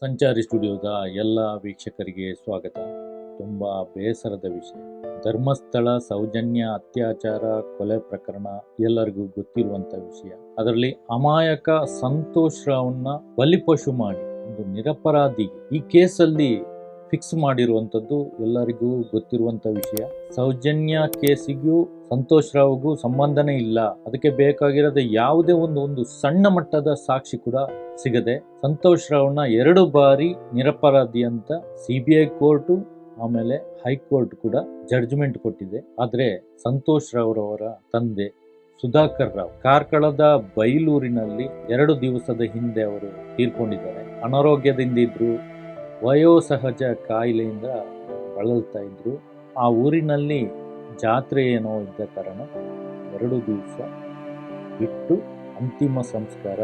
ಸಂಚಾರಿ ಸ್ಟುಡಿಯೋದ ಎಲ್ಲ ವೀಕ್ಷಕರಿಗೆ ಸ್ವಾಗತ. ತುಂಬ ಬೇಸರದ ವಿಷಯ. ಧರ್ಮಸ್ಥಳ ಸೌಜನ್ಯ ಅತ್ಯಾಚಾರ, ಕೊಲೆ ಪ್ರಕರಣ ಎಲ್ಲರಿಗೂ ಗೊತ್ತಿರುವಂತ ವಿಷಯ. ಅದರಲ್ಲಿ ಅಮಾಯಕ ಸಂತೋಷ್ ರಾವ್ನ ಬಲಿಪಶು ಮಾಡಿ ಒಂದು ನಿರಪರಾಧಿ ಈ ಕೇಸಲ್ಲಿ ಫಿಕ್ಸ್ ಮಾಡಿರುವಂಥದ್ದು ಎಲ್ಲರಿಗೂ ಗೊತ್ತಿರುವಂಥ ವಿಷಯ. ಸೌಜನ್ಯ ಕೇಸಿಗೂ, ಸಂತೋಷ್ ರಾವ್ಗೂ ಸಂಬಂಧನೇ ಇಲ್ಲ. ಅದಕ್ಕೆ ಬೇಕಾಗಿರೋದು ಯಾವುದೇ ಒಂದು ಒಂದು ಸಣ್ಣ ಮಟ್ಟದ ಸಾಕ್ಷಿ ಕೂಡ ಸಿಗದೆ ಸಂತೋಷ್ ರಾವ್ನ ಎರಡು ಬಾರಿ ನಿರಪರಾಧಿ ಅಂತ ಸಿ ಬಿ ಐ ಕೋರ್ಟು, ಆಮೇಲೆ ಹೈಕೋರ್ಟ್ ಕೂಡ ಜಡ್ಜ್ಮೆಂಟ್ ಕೊಟ್ಟಿದೆ. ಆದರೆ ಸಂತೋಷ್ ರಾವ್ರವರ ತಂದೆ ಸುಧಾಕರ್ ರಾವ್, ಕಾರ್ಕಳದ ಬೈಲೂರಿನಲ್ಲಿ ಎರಡು ದಿವಸದ ಹಿಂದೆ ಅವರು ತೀರ್ಕೊಂಡಿದ್ದಾರೆ. ಅನಾರೋಗ್ಯದಿಂದ ಇದ್ರು ವಯೋಸಹಜ ಕಾಯಿಲೆಯಿಂದ ಬಳಲ್ತಾ ಇದ್ರು. ಆ ಊರಿನಲ್ಲಿ ಜಾತ್ರೆ ಏನೋ ಇದ್ದ ಕಾರಣ ಎರಡು ದಿವಸ ಬಿಟ್ಟು ಅಂತಿಮ ಸಂಸ್ಕಾರ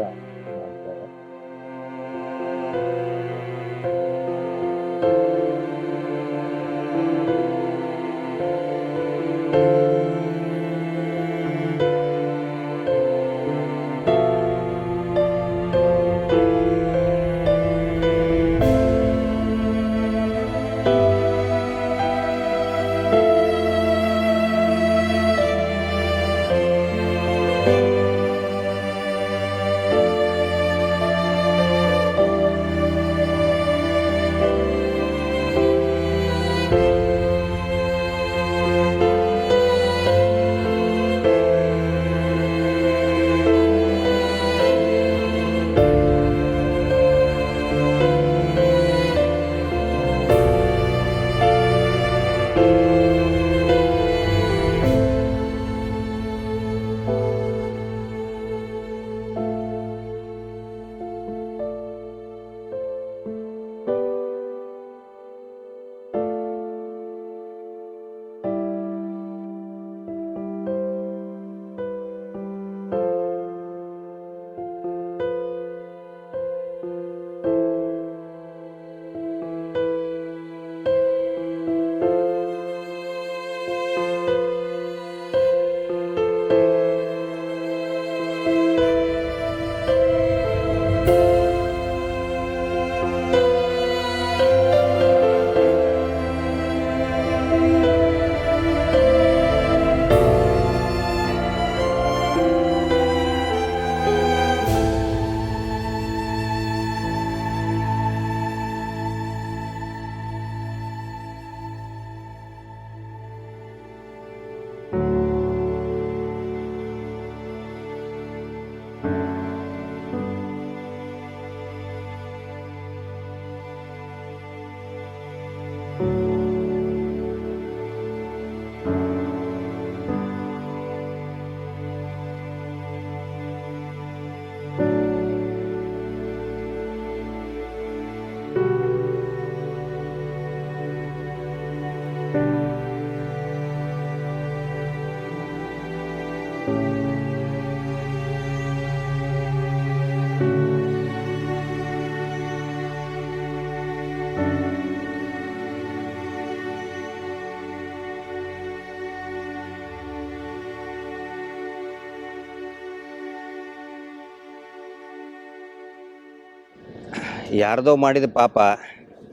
ಯಾರ್ದೋ ಮಾಡಿದ ಪಾಪ,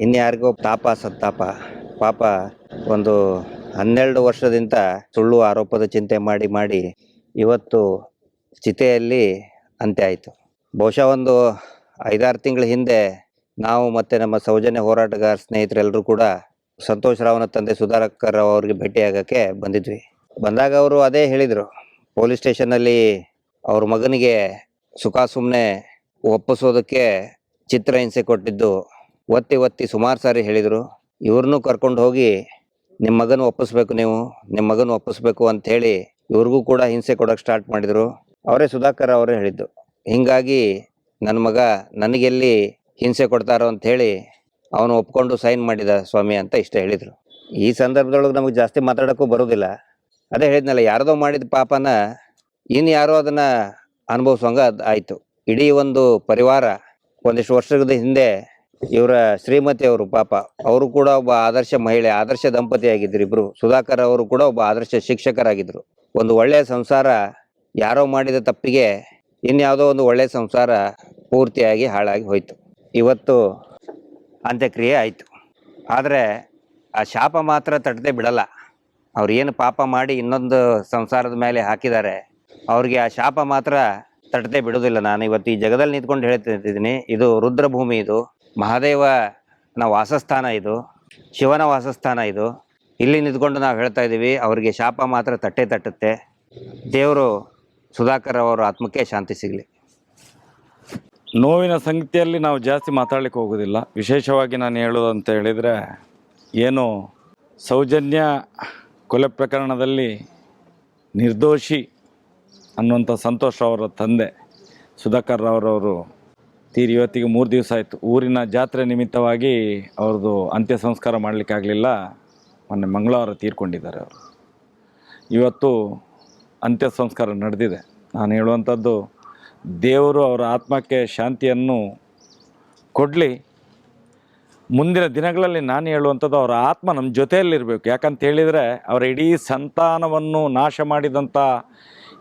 ಇನ್ಯಾರಿಗೋ ತಾಪ ಸತ್ತಾಪ. ಪಾಪ ಒಂದು ಹನ್ನೆರಡು ವರ್ಷದಿಂದ ಸುಳ್ಳು ಆರೋಪದ ಚಿಂತೆ ಮಾಡಿ ಮಾಡಿ ಇವತ್ತು ಚಿತೆಯಲ್ಲಿ ಅಂತ್ಯ ಆಯಿತು. ಬಹುಶಃ ಒಂದು ಐದಾರು ತಿಂಗಳ ಹಿಂದೆ ನಾವು ಮತ್ತು ನಮ್ಮ ಸೌಜನ್ಯ ಹೋರಾಟಗಾರ ಸ್ನೇಹಿತರೆಲ್ಲರೂ ಕೂಡ ಸಂತೋಷ್ ರಾವ್ನ ತಂದೆ ಸುಧಾಕರ್ ರಾವ್ ಅವ್ರಿಗೆ ಭೇಟಿಯಾಗಕ್ಕೆ ಬಂದಿದ್ವಿ. ಬಂದಾಗ ಅವರು ಅದೇ ಹೇಳಿದರು, ಪೊಲೀಸ್ ಸ್ಟೇಷನಲ್ಲಿ ಅವ್ರ ಮಗನಿಗೆ ಸುಖ ಸುಮ್ಮನೆ ಒಪ್ಪಿಸೋದಕ್ಕೆ ಚಿತ್ರ ಹಿಂಸೆ ಕೊಟ್ಟಿದ್ದು ಒತ್ತಿ ಒತ್ತಿ ಸುಮಾರು ಸಾರಿ ಹೇಳಿದರು. ಇವ್ರನ್ನೂ ಕರ್ಕೊಂಡು ಹೋಗಿ ನಿಮ್ಮ ಮಗನ ಒಪ್ಪಿಸ್ಬೇಕು ನೀವು ನಿಮ್ಮ ಮಗನ ಒಪ್ಪಿಸ್ಬೇಕು ಅಂತ ಹೇಳಿ ಇವ್ರಿಗೂ ಕೂಡ ಹಿಂಸೆ ಕೊಡೋಕೆ ಸ್ಟಾರ್ಟ್ ಮಾಡಿದರು. ಅವರೇ ಸುಧಾಕರ್ ಅವರೇ ಹೇಳಿದ್ದು. ಹಿಂಗಾಗಿ ನನ್ನ ಮಗ ನನಗೆಲ್ಲಿ ಹಿಂಸೆ ಕೊಡ್ತಾರೋ ಅಂತ ಹೇಳಿ ಅವನು ಒಪ್ಕೊಂಡು ಸೈನ್ ಮಾಡಿದ ಸ್ವಾಮಿ ಅಂತ ಇಷ್ಟ ಹೇಳಿದರು. ಈ ಸಂದರ್ಭದೊಳಗೆ ನಮಗೆ ಜಾಸ್ತಿ ಮಾತಾಡೋಕ್ಕೂ ಬರೋದಿಲ್ಲ. ಅದೇ ಹೇಳಿದ್ನಲ್ಲ, ಯಾರದೋ ಮಾಡಿದ ಪಾಪನ ಇನ್ನು ಯಾರೋ ಅದನ್ನು ಅನುಭವಿಸೋಂಗ ಅದು ಆಯಿತು. ಇಡೀ ಒಂದು ಪರಿವಾರ ಒಂದಿಷ್ಟು ವರ್ಷದ ಹಿಂದೆ ಇವರ ಶ್ರೀಮತಿ ಅವರು ಪಾಪ, ಅವರು ಕೂಡ ಒಬ್ಬ ಆದರ್ಶ ಮಹಿಳೆ, ಆದರ್ಶ ದಂಪತಿ ಆಗಿದ್ರು ಇಬ್ರು. ಸುಧಾಕರ್ ಅವರು ಕೂಡ ಒಬ್ಬ ಆದರ್ಶ ಶಿಕ್ಷಕರಾಗಿದ್ರು. ಒಂದು ಒಳ್ಳೆಯ ಸಂಸಾರ ಯಾರೋ ಮಾಡಿದ ತಪ್ಪಿಗೆ ಇನ್ಯಾವುದೋ ಒಂದು ಒಳ್ಳೆಯ ಸಂಸಾರ ಪೂರ್ತಿಯಾಗಿ ಹಾಳಾಗಿ ಹೋಯ್ತು. ಇವತ್ತು ಅಂತ್ಯಕ್ರಿಯೆ ಆಯಿತು. ಆದರೆ ಆ ಶಾಪ ಮಾತ್ರ ತಟ್ಟದೆ ಬಿಡಲ್ಲ. ಅವ್ರು ಏನು ಪಾಪ ಮಾಡಿ ಇನ್ನೊಂದು ಸಂಸಾರದ ಮೇಲೆ ಹಾಕಿದ್ದಾರೆ, ಅವ್ರಿಗೆ ಆ ಶಾಪ ಮಾತ್ರ ತಟ್ಟದೆ ಬಿಡೋದಿಲ್ಲ ನಾನು ಇವತ್ತು ಈ ಜಗದಲ್ಲಿ ನಿಂತ್ಕೊಂಡು ಹೇಳ್ತಿದ್ದೀನಿ ಇದು ರುದ್ರಭೂಮಿ ಇದು. ಮಹಾದೇವನ ವಾಸಸ್ಥಾನ ಇದು. ಶಿವನ ವಾಸಸ್ಥಾನ ಇದು. ಇಲ್ಲಿ ನಿಂತ್ಕೊಂಡು ನಾವು ಹೇಳ್ತಾ ಇದ್ದೀವಿ, ಅವರಿಗೆ ಶಾಪ ಮಾತ್ರ ತಟ್ಟೆ ತಟ್ಟುತ್ತೆ. ದೇವರು ಸುಧಾಕರ್ ಅವರ ಆತ್ಮಕ್ಕೆ ಶಾಂತಿ ಸಿಗಲಿ. ನೋವಿನ ಸಂಗತಿಯಲ್ಲಿ ನಾವು ಜಾಸ್ತಿ ಮಾತಾಡ್ಲಿಕ್ಕೆ ಹೋಗೋದಿಲ್ಲ. ವಿಶೇಷವಾಗಿ ನಾನು ಹೇಳೋದು ಅಂತ ಹೇಳಿದರೆ, ಏನು ಸೌಜನ್ಯ ಕೊಲೆ ಪ್ರಕರಣದಲ್ಲಿ ನಿರ್ದೋಷಿ ಅನ್ನುವಂಥ ಸಂತೋಷ್ ಅವರ ತಂದೆ ಸುಧಾಕರ್ ಅವರವರು ತೀರಿ ಇವತ್ತಿಗೆ ಮೂರು ದಿವಸ ಆಯಿತು. ಊರಿನ ಜಾತ್ರೆ ನಿಮಿತ್ತವಾಗಿ ಅವ್ರದ್ದು ಅಂತ್ಯ ಸಂಸ್ಕಾರ ಮಾಡಲಿಕ್ಕಾಗಲಿಲ್ಲ ಮೊನ್ನೆ ಮಂಗಳವಾರ ತೀರ್ಕೊಂಡಿದ್ದಾರೆ ಅವರು. ಇವತ್ತು ಅಂತ್ಯ ಸಂಸ್ಕಾರ ನಡೆದಿದೆ. ನಾನು ಹೇಳುವಂಥದ್ದು, ದೇವರು ಅವರ ಆತ್ಮಕ್ಕೆ ಶಾಂತಿಯನ್ನು ಕೊಡಲಿ. ಮುಂದಿನ ದಿನಗಳಲ್ಲಿ ನಾನು ಹೇಳುವಂಥದ್ದು, ಅವರ ಆತ್ಮ ನಮ್ಮ ಜೊತೆಯಲ್ಲಿರಬೇಕು. ಯಾಕಂತ ಹೇಳಿದರೆ, ಅವರ ಇಡೀ ಸಂತಾನವನ್ನು ನಾಶ ಮಾಡಿದಂಥ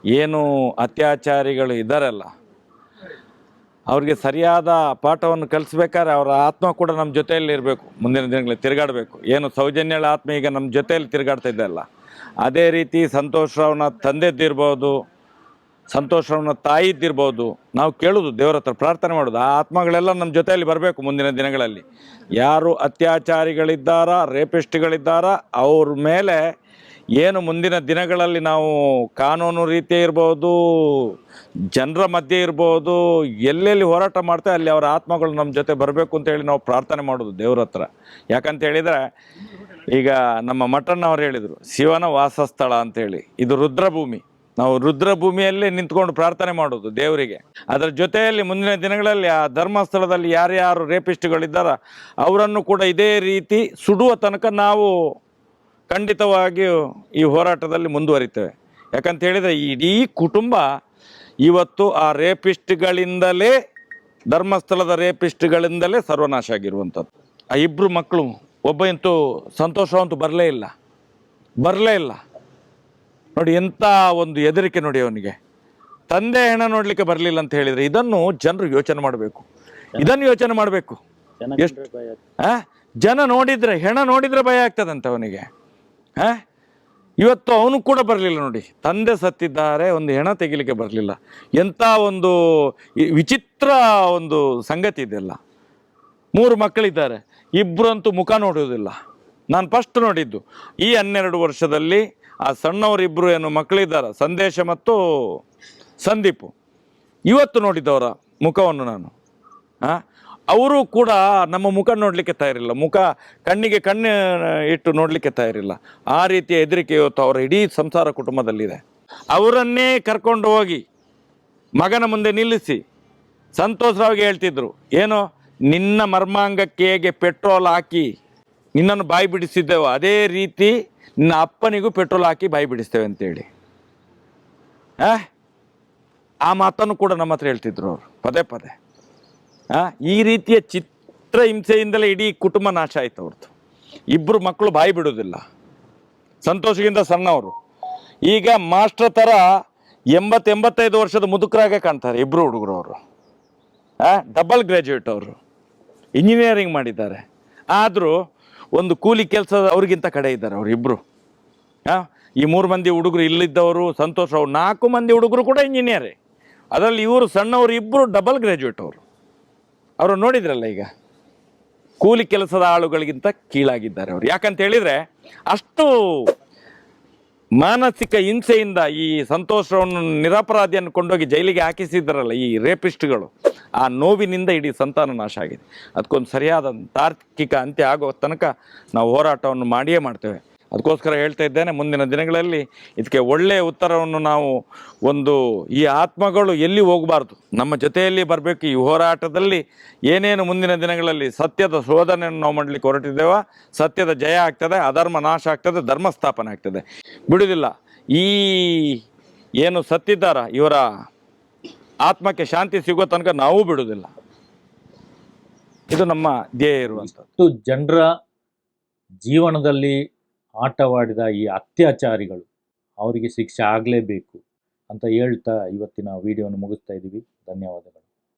ಏನು ಅತ್ಯಾಚಾರಿಗಳು ಇದ್ದಾರಲ್ಲ ಅವ್ರಿಗೆ ಸರಿಯಾದ ಪಾಠವನ್ನು ಕಲಿಸ್ಬೇಕಾದ್ರೆ ಅವರ ಆತ್ಮ ಕೂಡ ನಮ್ಮ ಜೊತೆಯಲ್ಲಿ ಇರಬೇಕು. ಮುಂದಿನ ದಿನಗಳಲ್ಲಿ ತಿರುಗಾಡಬೇಕು. ಏನು ಸೌಜನ್ಯಳ ಆತ್ಮ ಈಗ ನಮ್ಮ ಜೊತೆಯಲ್ಲಿ ತಿರುಗಾಡ್ತಾ ಇದ್ದಲ್ಲ ಅದೇ ರೀತಿ ಸಂತೋಷ್ ರಾವ್ನ ತಂದೆದ್ದಿರ್ಬೋದು, ಸಂತೋಷ್ ರಾವ್ನ ತಾಯಿದ್ದಿರ್ಬೋದು, ನಾವು ಕೇಳೋದು, ದೇವರ ಹತ್ರ ಪ್ರಾರ್ಥನೆ ಮಾಡೋದು. ಆ ಆತ್ಮಗಳೆಲ್ಲ ನಮ್ಮ ಜೊತೆಯಲ್ಲಿ ಬರಬೇಕು ಮುಂದಿನ ದಿನಗಳಲ್ಲಿ. ಯಾರು ಅತ್ಯಾಚಾರಿಗಳಿದ್ದಾರಾ, ರೇಪಿಸ್ಟ್ಗಳಿದ್ದಾರಾ, ಅವ್ರ ಮೇಲೆ ಏನು ಮುಂದಿನ ದಿನಗಳಲ್ಲಿ ನಾವು ಕಾನೂನು ರೀತಿ ಇರ್ಬೋದು, ಜನರ ಮಧ್ಯೆ ಇರ್ಬೋದು, ಎಲ್ಲೆಲ್ಲಿ ಹೋರಾಟ ಮಾಡ್ತೇವೆ ಅಲ್ಲಿ ಅವರ ಆತ್ಮಗಳು ನಮ್ಮ ಜೊತೆ ಬರಬೇಕು ಅಂತ ಹೇಳಿ ನಾವು ಪ್ರಾರ್ಥನೆ ಮಾಡೋದು ದೇವ್ರ ಹತ್ರ. ಯಾಕಂತ ಹೇಳಿದರೆ, ಈಗ ನಮ್ಮ ಮಠಣ್ಣ ಅವ್ರು ಹೇಳಿದರು, ಶಿವನ ವಾಸಸ್ಥಳ ಅಂತೇಳಿ ಇದು ರುದ್ರಭೂಮಿ. ನಾವು ರುದ್ರಭೂಮಿಯಲ್ಲೇ ನಿಂತ್ಕೊಂಡು ಪ್ರಾರ್ಥನೆ ಮಾಡೋದು ದೇವರಿಗೆ. ಅದರ ಜೊತೆಯಲ್ಲಿ ಮುಂದಿನ ದಿನಗಳಲ್ಲಿ ಆ ಧರ್ಮಸ್ಥಳದಲ್ಲಿ ಯಾರ್ಯಾರು ರೇಪಿಸ್ಟ್ಗಳಿದ್ದಾರೋ ಅವರನ್ನು ಕೂಡ ಇದೇ ರೀತಿ ಸುಡುವ ತನಕ ನಾವು ಖಂಡಿತವಾಗಿಯೂ ಈ ಹೋರಾಟದಲ್ಲಿ ಮುಂದುವರಿತೇವೆ. ಯಾಕಂತ ಹೇಳಿದರೆ ಇಡೀ ಕುಟುಂಬ ಇವತ್ತು ಆ ರೇಪಿಸ್ಟ್ಗಳಿಂದಲೇ ಧರ್ಮಸ್ಥಳದ ರೇಪಿಸ್ಟ್ಗಳಿಂದಲೇ ಸರ್ವನಾಶ ಆಗಿರುವಂಥದ್ದು. ಆ ಇಬ್ಬರು ಮಕ್ಕಳು ಒಬ್ಬ ಅಂತೂ ಸಂತೋಷವಂತೂ ಬರಲೇ ಇಲ್ಲ. ಬರಲೇ ಇಲ್ಲ. ನೋಡಿ ಎಂಥ ಒಂದು ಹೆದರಿಕೆ ನೋಡಿ ಅವನಿಗೆ. ತಂದೆ ಹೆಣ ನೋಡಲಿಕ್ಕೆ ಬರಲಿಲ್ಲ ಅಂತ ಹೇಳಿದರೆ ಇದನ್ನು ಜನರು ಯೋಚನೆ ಮಾಡಬೇಕು. ಇದನ್ನು ಯೋಚನೆ ಮಾಡಬೇಕು. ಎಷ್ಟು? ಜನ ನೋಡಿದರೆ ಹೆಣ ನೋಡಿದರೆ ಭಯ ಆಗ್ತದಂತೆ ಅವನಿಗೆ. ಆ? ಇವತ್ತು ಅವನು ಕೂಡ ಬರಲಿಲ್ಲ ನೋಡಿ. ತಂದೆ ಸತ್ತಿದ್ದಾರೆ, ಒಂದು ಹೆಣ ತೆಗಿಲಿಕ್ಕೆ ಬರಲಿಲ್ಲ. ಎಂಥ ಒಂದು ವಿಚಿತ್ರ ಒಂದು ಸಂಗತಿ ಇದೆಲ್ಲ ಮೂರು ಮಕ್ಕಳಿದ್ದಾರೆ. ಇಬ್ಬರಂತೂ ಮುಖ ನೋಡೋದಿಲ್ಲ ನಾನು ಫಸ್ಟ್ ನೋಡಿದ್ದು. ಈ ಹನ್ನೆರಡು ವರ್ಷದಲ್ಲಿ ಆ ಸಣ್ಣವರಿಬ್ಬರು ಏನು ಮಕ್ಕಳಿದ್ದಾರೆ, ಸಂದೇಶ ಮತ್ತು ಸಂದೀಪು. ಇವತ್ತು ನೋಡಿದ್ದವರ ಮುಖವನ್ನು ನಾನು. ಆ? ಅವರು ಕೂಡ ನಮ್ಮ ಮುಖ ನೋಡಲಿಕ್ಕೆ ತಯಾರಿಲ್ಲ. ಮುಖ ಕಣ್ಣಿಗೆ ಕಣ್ಣು ಇಟ್ಟು ನೋಡಲಿಕ್ಕೆ ತಯಾರಿಲ್ಲ. ಆ ರೀತಿಯ ಹೆದರಿಕೆ ಇವತ್ತು ಅವರ ಇಡೀ ಸಂಸಾರ ಕುಟುಂಬದಲ್ಲಿದೆ. ಅವರನ್ನೇ ಕರ್ಕೊಂಡು ಹೋಗಿ ಮಗನ ಮುಂದೆ ನಿಲ್ಲಿಸಿ ಸಂತೋಷವಾಗಿ ಹೇಳ್ತಿದ್ರು. ಏನೋ, ನಿನ್ನ ಮರ್ಮಾಂಗಕ್ಕೆ ಹೇಗೆ ಪೆಟ್ರೋಲ್ ಹಾಕಿ ನಿನ್ನನ್ನು ಬಾಯಿ ಬಿಡಿಸಿದ್ದೆವು ಅದೇ ರೀತಿ ನಿನ್ನ ಅಪ್ಪನಿಗೂ ಪೆಟ್ರೋಲ್ ಹಾಕಿ ಬಾಯಿ ಬಿಡಿಸ್ತೇವೆ ಅಂತೇಳಿ ಆ? ಮಾತನ್ನು ಕೂಡ ನಮ್ಮ ಹತ್ರ ಹೇಳ್ತಿದ್ರು ಅವರು. ಪದೇ ಪದೇ? ಈ ರೀತಿಯ ಚಿತ್ರ ಹಿಂಸೆಯಿಂದಲೇ ಇಡೀ ಕುಟುಂಬ ನಾಶ ಆಯ್ತು ಅವ್ರದ್ದು. ಇಬ್ಬರು ಮಕ್ಕಳು ಬಾಯಿ ಬಿಡೋದಿಲ್ಲ ಸಂತೋಷಗಿಂತ ಸಣ್ಣವರು. ಈಗ ಮಾಸ್ಟರ್ ಥರ ಎಂಬತ್ತೆಂಬತ್ತೈದು ವರ್ಷದ ಮುದುಕರಾಗೆ ಕಾಣ್ತಾರೆ ಇಬ್ಬರು ಹುಡುಗರು ಅವರು. ಡಬಲ್ ಗ್ರ್ಯಾಜುಯೇಟ್ ಅವರು. ಇಂಜಿನಿಯರಿಂಗ್ ಮಾಡಿದ್ದಾರೆ. ಆದರೂ ಒಂದು ಕೂಲಿ ಕೆಲಸ ಅವ್ರಿಗಿಂತ ಕಡೆ ಇದ್ದಾರೆ ಅವರು ಹಾಂ ಈ ಮೂರು ಮಂದಿ ಹುಡುಗರು ಇಲ್ಲಿದ್ದವರು ಸಂತೋಷ ಅವರು. ನಾಲ್ಕು ಮಂದಿ ಹುಡುಗರು ಕೂಡ ಇಂಜಿನಿಯರೇ. ಅದರಲ್ಲಿ ಇವರು ಸಣ್ಣವರು ಇಬ್ಬರು ಡಬಲ್ ಗ್ರ್ಯಾಜುಯೇಟ್ ಅವರು. ಅವರು ನೋಡಿದ್ರಲ್ಲ ಈಗ? ಕೂಲಿ ಕೆಲಸದ ಆಳುಗಳಿಗಿಂತ ಕೀಳಾಗಿದ್ದಾರೆ ಅವರು. ಯಾಕಂತ ಹೇಳಿದ್ರೆ ಅಷ್ಟು ಮಾನಸಿಕ ಹಿಂಸೆಯಿಂದ ಈ ಸಂತೋಷವನ್ನು ನಿರಪರಾಧಿಯನ್ನು ಕೊಂಡೋಗಿ ಜೈಲಿಗೆ ಹಾಕಿಸಿದ್ರಲ್ಲ ಈ ರೇಪಿಸ್ಟ್ಗಳು, ಆ ನೋವಿನಿಂದ ಇಡೀ ಸಂತಾನ ನಾಶ ಆಗಿದೆ. ಅದಕ್ಕೊಂದು ಸರಿಯಾದ ತಾರ್ಕಿಕ ಅಂತ್ಯ ಆಗೋ ತನಕ ನಾವು ಹೋರಾಟವನ್ನು ಮಾಡಿಯೇ ಮಾಡ್ತೇವೆ. ಅದಕ್ಕೋಸ್ಕರ ಹೇಳ್ತಾ ಇದ್ದೇನೆ, ಮುಂದಿನ ದಿನಗಳಲ್ಲಿ ಇದಕ್ಕೆ ಒಳ್ಳೆಯ ಉತ್ತರವನ್ನು ನಾವು ಒಂದು ಈ ಆತ್ಮಗಳು ಎಲ್ಲಿ ಹೋಗಬಾರ್ದು, ನಮ್ಮ ಜೊತೆಯಲ್ಲಿ ಬರಬೇಕು, ಈ ಹೋರಾಟದಲ್ಲಿ ಏನೇನು ಮುಂದಿನ ದಿನಗಳಲ್ಲಿ ಸತ್ಯದ ಶೋಧನೆಯನ್ನು ನಾವು ಮಾಡಲಿಕ್ಕೆ ಹೊರಟಿದ್ದೇವ, ಸತ್ಯದ ಜಯ ಆಗ್ತದೆ, ಅಧರ್ಮ ನಾಶ ಆಗ್ತದೆ ಧರ್ಮ ಸ್ಥಾಪನೆ ಆಗ್ತದೆ. ಬಿಡುವುದಿಲ್ಲ, ಈ ಏನು ಸತ್ತಿದ್ದಾರ, ಇವರ ಆತ್ಮಕ್ಕೆ ಶಾಂತಿ ಸಿಗೋ ತನಕ ನಾವು ಬಿಡುವುದಿಲ್ಲ. ಇದು ನಮ್ಮ ಧ್ಯೇಯ ಇರುವಂಥದ್ದು ಜನರ ಜೀವನದಲ್ಲಿ ಆಟವಾಡಿದ ಈ ಅತ್ಯಾಚಾರಿಗಳು ಅವರಿಗೆ ಶಿಕ್ಷೆ ಆಗಲೇಬೇಕು ಅಂತ ಹೇಳ್ತಾ ಇವತ್ತಿನ ವಿಡಿಯೋನ ಮುಗಿಸ್ತಾ ಇದ್ದೀವಿ. ಧನ್ಯವಾದಗಳು.